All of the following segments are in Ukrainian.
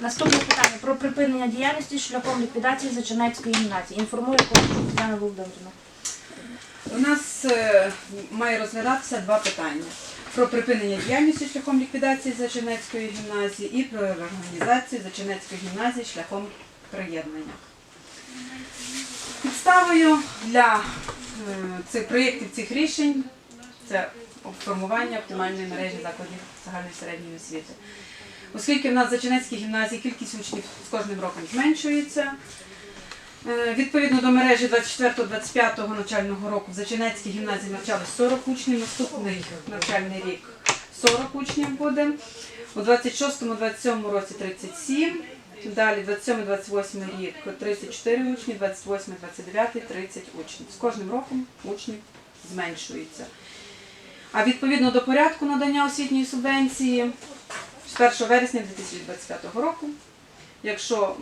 Наступне питання про припинення діяльності шляхом ліквідації Зачинецької гімназії. Інформує Ковальчук Тетяна Володимирівна. У нас е, має розглядатися два питання: про припинення діяльності шляхом ліквідації Зачинецької гімназії і про реорганізацію Зачинецької гімназії шляхом приєднання. Підставою для е, цих проєктів цих рішень це формування оптимальної мережі закладів загальної середньої освіти. Оскільки в нас в Зачинецькій гімназії кількість учнів з кожним роком зменшується, Е, Відповідно до мережі 24-25 навчального року в Зачинецькій гімназії навчалось 40 учнів, наступний навчальний рік 40 учнів буде. У 26-27 році 37, далі 27-28 рік 34 учні, 28-29 30 учнів. З кожним роком учнів зменшується. А відповідно до порядку надання освітньої субвенції з 1 вересня 2025 року, якщо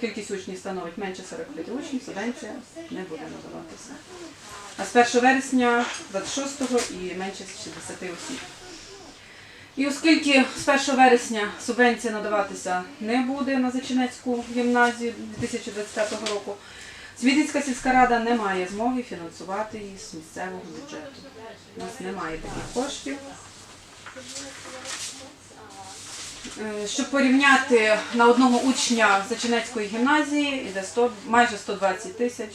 кількість учнів становить менше 45 учнів, субвенція не буде надаватися. А з 1 вересня 26-го і менше 60 осіб. І оскільки з 1 вересня субвенція надаватися не буде на Зачинецьку гімназію 2025 року, Смітницька сільська рада не має змоги фінансувати її з місцевого бюджету. У нас немає таких коштів. Е, Щоб порівняти на одного учня Зачинецької гімназії йде 100, майже 120 тисяч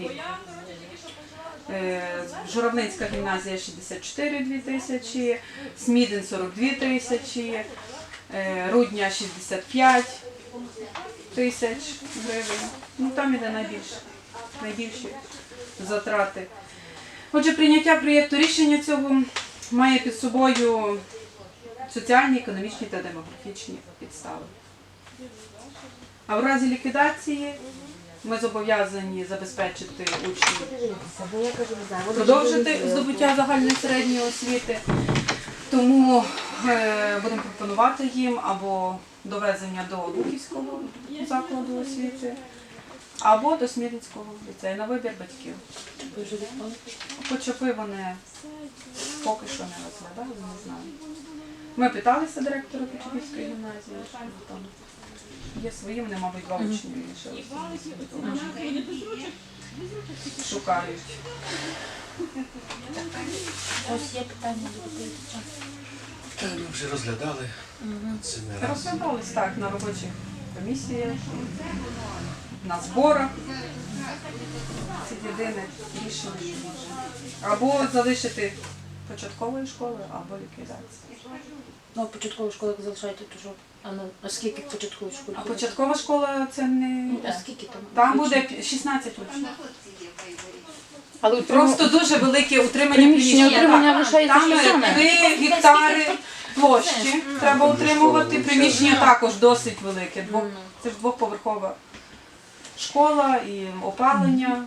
рік. Е, гімназія 64 дві тисячі, Смідин 42 тисячі, е, Рудня 65 тисяч гривень. Ну там іде найбільше, найбільші затрати. Отже, прийняття проєкту рішення цього має під собою соціальні, економічні та демографічні підстави. А в разі ліквідації ми зобов'язані забезпечити учнів продовжити здобуття загальної середньої освіти. Тому е, будемо пропонувати їм або довезення до Луківського закладу освіти, або до Смірницького ліцею на вибір батьків. Почапи вони поки що не розглядали, не знаю. Ми питалися директора Почапівської гімназії, що там є свої, вони, мабуть, два учні лишилися. Шукають. Ось є питання. Та ми вже розглядали це не раз. Розглядались так на робочих комісіях, на зборах. Це єдине рішення. що може. Або залишити початковою школою, або ліквідація. Ну, початкову школу як залишаєте, то що? А ну, а скільки в початковій школі? А початкова школа це не. Ну, А скільки там? Там буде пі- 16 учнів. Але Просто дуже велике утримання приміщення приміщення. утримання Так. лишається Там те саме. 3 гектари площі треба утримувати. Приміщення також досить велике. Двох, це ж двохповерхова школа і опалення.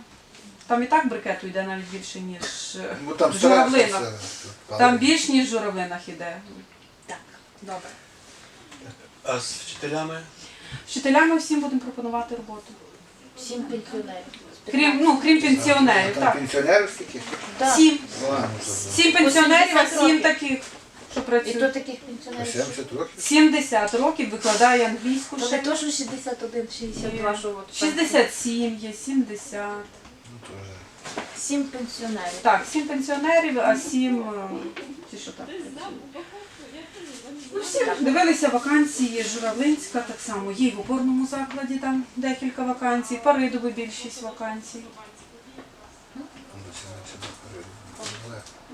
Там і так брикету йде навіть більше, ніж е, Ну там в журавлинах. все. Там більш ніж в журавлинах іде. Так. Добре. А з вчителями? Вчителями всім будемо пропонувати роботу. Сім пенсіонерів. Крім, ну, крім пенсіонерів. Там Так. пенсіонерів скільки? Так. Сім. Ладно, Сім пенсіонерів, а 80 сім років. таких, що І то працюють. таких по пенсіонерів. 70 років? 70 років викладає англійську ще. то, що 61, 62, що от. 67 є, 70. Ну. Сім пенсіонерів. Так, 7 пенсіонерів, а 7 ті, що так. Ну, всі дивилися вакансії Журавлинська, так само є в опорному закладі там декілька вакансій, Паридові більшість вакансій.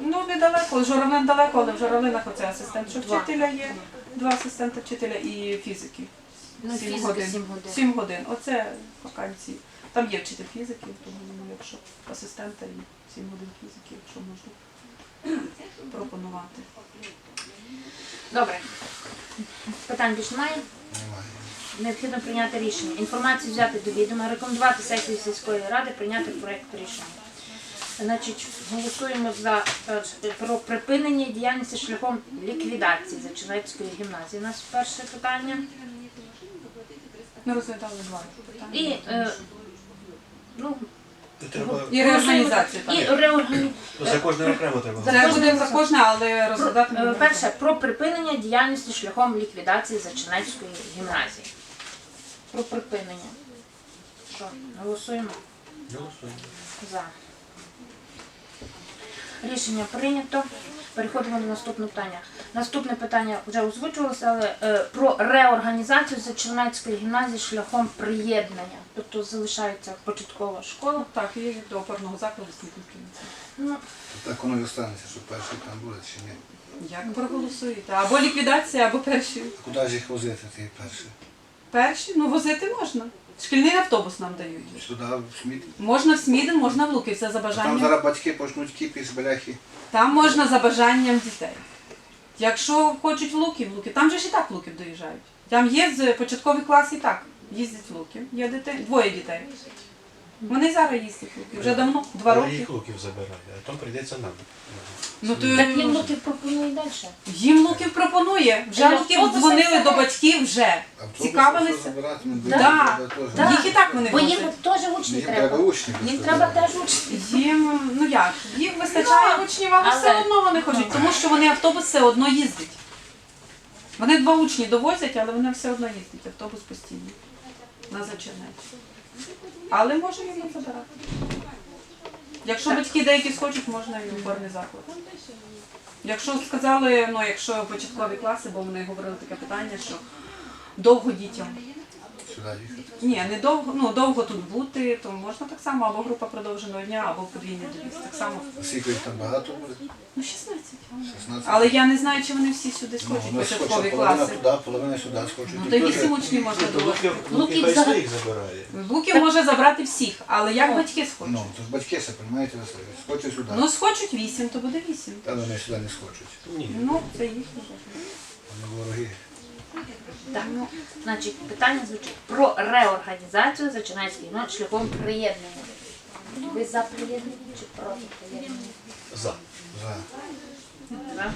Ну, недалеко, Журавлин далеко, але в Журавлинах оце асистент що вчителя є, два асистента вчителя і фізики. Ну, Сім фізика годин. 7 годин. 7 годин. Оце вакансії. Там є вчитель фізики, тому ну, якщо асистента і 7 годин фізики, якщо можна пропонувати. Добре. Питань більше немає? Немає. Необхідно прийняти рішення. Інформацію взяти до відома, рекомендувати сесії сільської ради прийняти проєкт рішення. Значить, голосуємо за е, про припинення діяльності шляхом ліквідації Зачинецької гімназії. У нас перше питання. Ми розглядали два питання. І е, ну, треба І реорганізацію. І за кожне окремо треба. За Це кожне буде за кожне, але розглядати ми Е, будемо. Перше, про припинення діяльності шляхом ліквідації Зачинецької гімназії. Про припинення. Що, голосуємо Голосуємо. за. Рішення прийнято. Переходимо до наступного питання. Наступне питання вже озвучувалося, але е, про реорганізацію Зачинецької гімназії шляхом приєднання. Тобто залишається початкова школа. Так, і до опорного закладу Снігурківці. Ну, Так воно і останеться, що перший там буде чи ні. Як проголосуєте? Або ліквідація, або перші. А куди ж їх возити, ті перші? Перші, ну возити можна. Шкільний автобус нам дають. Сюди в Сміт. Можна в Сміден, можна в Луківця за Там бажанням. зараз батьки почнуть кіпіш, бляхи. Там можна за бажанням дітей. Якщо хочуть в Луків, в Луків. Там же ж і так в Луків доїжджають. Там є з початкових класів і так. Їздять в Луків. Є дітей, двоє дітей. Вони зараз їздять в Луків. Вже давно, два Але роки. їх луків забирає, а там прийдеться нам. Ну, то так їм Луків пропонує далі. їм Луків пропонує. Вже І Луків автобуси дзвонили до батьків вже. Автобус Цікавилися? ну, Да. Да. Їх і так вони Бо їм возять. теж учні Їм треба. треба учнів. Їм треба теж учні. Їм, ну як, їм вистачає Ну, учнів, але все одно вони хочуть, тому що вони автобус все одно їздять. Вони два учні довозять, але вони все одно їздять, автобус постійно. На зачернець. Але можемо їм забирати. Якщо батьки деякі схочуть, можна і опорний заклад. Якщо сказали, ну якщо початкові класи, бо вони говорили таке питання, що довго дітям. Сюди їхати. Ні, не довго, ну довго тут бути, то можна так само, або група продовженого дня, або подвійний довіз. Так само. Скільки їх там багато буде? Ну, 16. 16. Але я не знаю, чи вони всі сюди Ну, схочуть, ну, початкові схочуть, половина класи. туди, половина сюди схочуть. Ну, І то теж- вісім учнів можна То доводити. луків, Луків луків хай своїх забирає. Луків може забрати всіх, але як батьки схочуть? Ну, то ж батьки все, розумієте, схочуть сюди. Ну, схочуть вісім, то буде вісім. Та вони сюди не схочуть. Ні. Ну, це їхні. Вони вороги. Так, ну, значить, питання звучить про реорганізацію Зачинецької ну, шляхом приєднання. Ви за приєднання чи проти приєднання? За. За. За.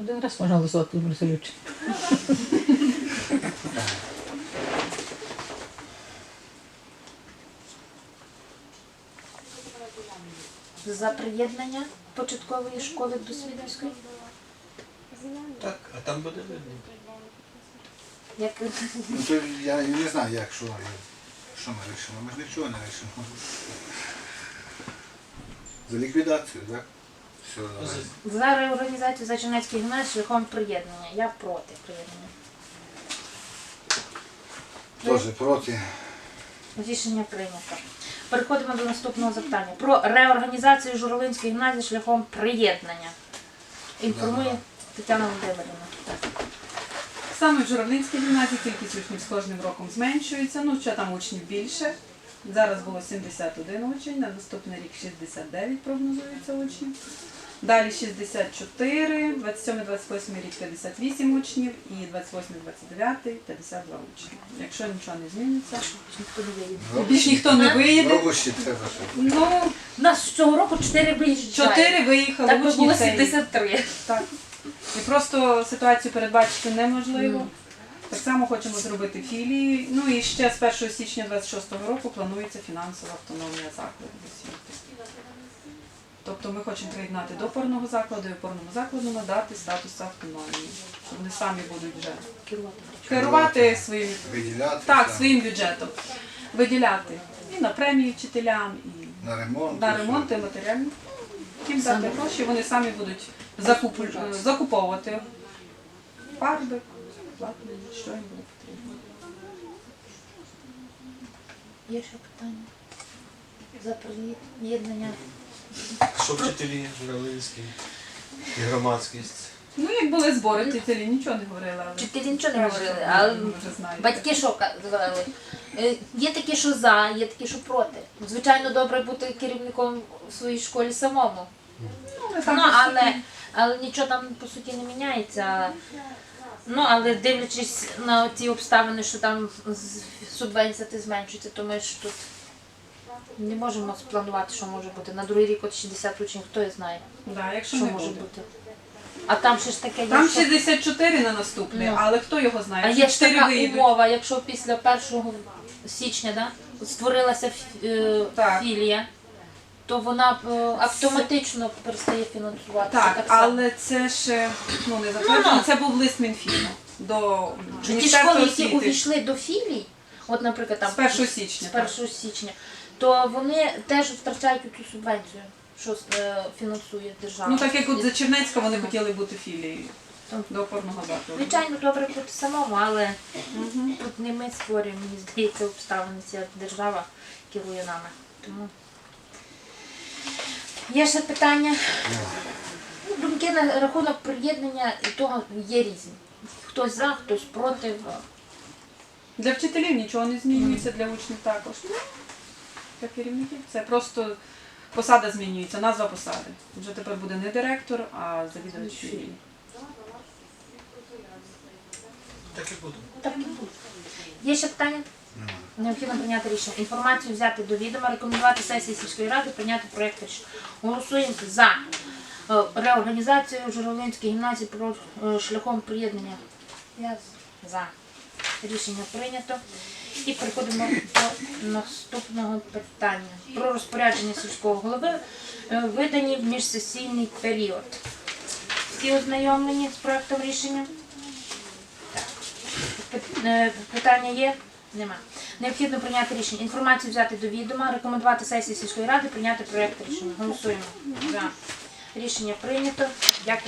Один раз можна голосувати в резолюції. За приєднання початкової школи до Свідницької? Так, а там буде видно. Як Ну, то я не знаю, як, що, що ми вирішимо. Ми ж нічого не вирішимо. За ліквідацію, так? Все, давай. за реорганізацію Зачинецької гімназії шляхом приєднання. Я проти приєднання. Теж проти. Рішення прийнято. Переходимо до наступного запитання. Про реорганізацію Журавлинської гімназії шляхом приєднання. Інформує Тетяна Володимирівна. Саме в Журавлинській гімназії кількість учнів з кожним роком зменшується. Ну, що там учнів більше. Зараз було 71 учень, на наступний рік 69 прогнозується учнів. Далі 64, 27-28 рік 58 учнів і 28-29 52 учні. Якщо нічого не зміниться, Ніхто не виїде. більш ніхто не виїде. Треба, Ну, У нас цього року 4 виїжджають. 4 виїхали Так би учні було цей. 73. Так. І просто ситуацію передбачити неможливо. Так само хочемо зробити філії. Ну і ще з 1 січня 26-го року планується фінансова автономія закладів освіти. Тобто ми хочемо приєднати до опорного закладу і опорному закладу надати статус автономії. Що вони самі будуть вже керувати своїм, виділяти. так, все. своїм бюджетом, виділяти і на премії вчителям, і На ремонт. на і ремонт і матеріальні. Їм дати гроші, вони самі будуть закуп... закуповувати фарби, платні, що їм буде потрібно. Є ще питання? За приєднання. Що вчителі журавлинські і громадськість. Ну, як були збори, вчителі нічого не говорили, але Вчителі нічого не говорили, а ви вже знаєте. батьки що казали? Е, Є такі, що за, є такі, що проти. Звичайно, добре бути керівником в своїй школі самому. Ну, Ну, але, суті- але нічого там по суті не міняється. Ну, але дивлячись на ті обставини, що там субвенція ти зменшується, то ми ж тут не можемо спланувати, що може бути. На другий рік от 60 учнів, хто і знає, Да, якщо що не може буде. бути. А там ще ж таке є. Там що- 64 на наступний, Ну. але хто його знає? А Якщо є ж чотири така вийдуть. умова, якщо після 1 січня да, створилася фі- е, Так. філія, то вона е, автоматично перестає фінансуватися. Так, само. але це ще ну, не затверджено. Ну-ну. Це був лист Мінфіну до ті школи, які освіти увійшли до філій, от, наприклад, там з 1 січня. з 1 січня, то вони теж втрачають цю субвенцію, що е, фінансує держава. Ну так як от за Чернецька вони хотіли бути філією Так. до опорного закладу. Звичайно, добре бути самому, але Мгм. тут не ми створюємо, мені здається, обставини, ця держава керує нами. Тому є ще питання. Ну, думки на рахунок приєднання і того є різні. Хтось за, хтось проти. Для вчителів нічого не змінюється, для учнів також. Ну, Для керівників це просто посада змінюється, назва посади. Вже тепер буде не директор, а завідувач філії. Так і буде. Так і буде. Є ще питання? Необхідно прийняти рішення. Інформацію взяти до відома, рекомендувати сесії сільської ради, прийняти проєкт рішення. Голосуємо за е, реорганізацію Журавлинської гімназії про е, шляхом приєднання. Я за. Рішення прийнято. І переходимо до наступного питання. Про розпорядження сільського голови е, видані в міжсесійний період. Всі ознайомлені з проектом рішення? Е, Питання є? Нема. Необхідно прийняти рішення. Інформацію взяти до відома, рекомендувати сесії сільської ради, прийняти проєкт рішення. Голосуємо. За. Рішення прийнято. Дякую.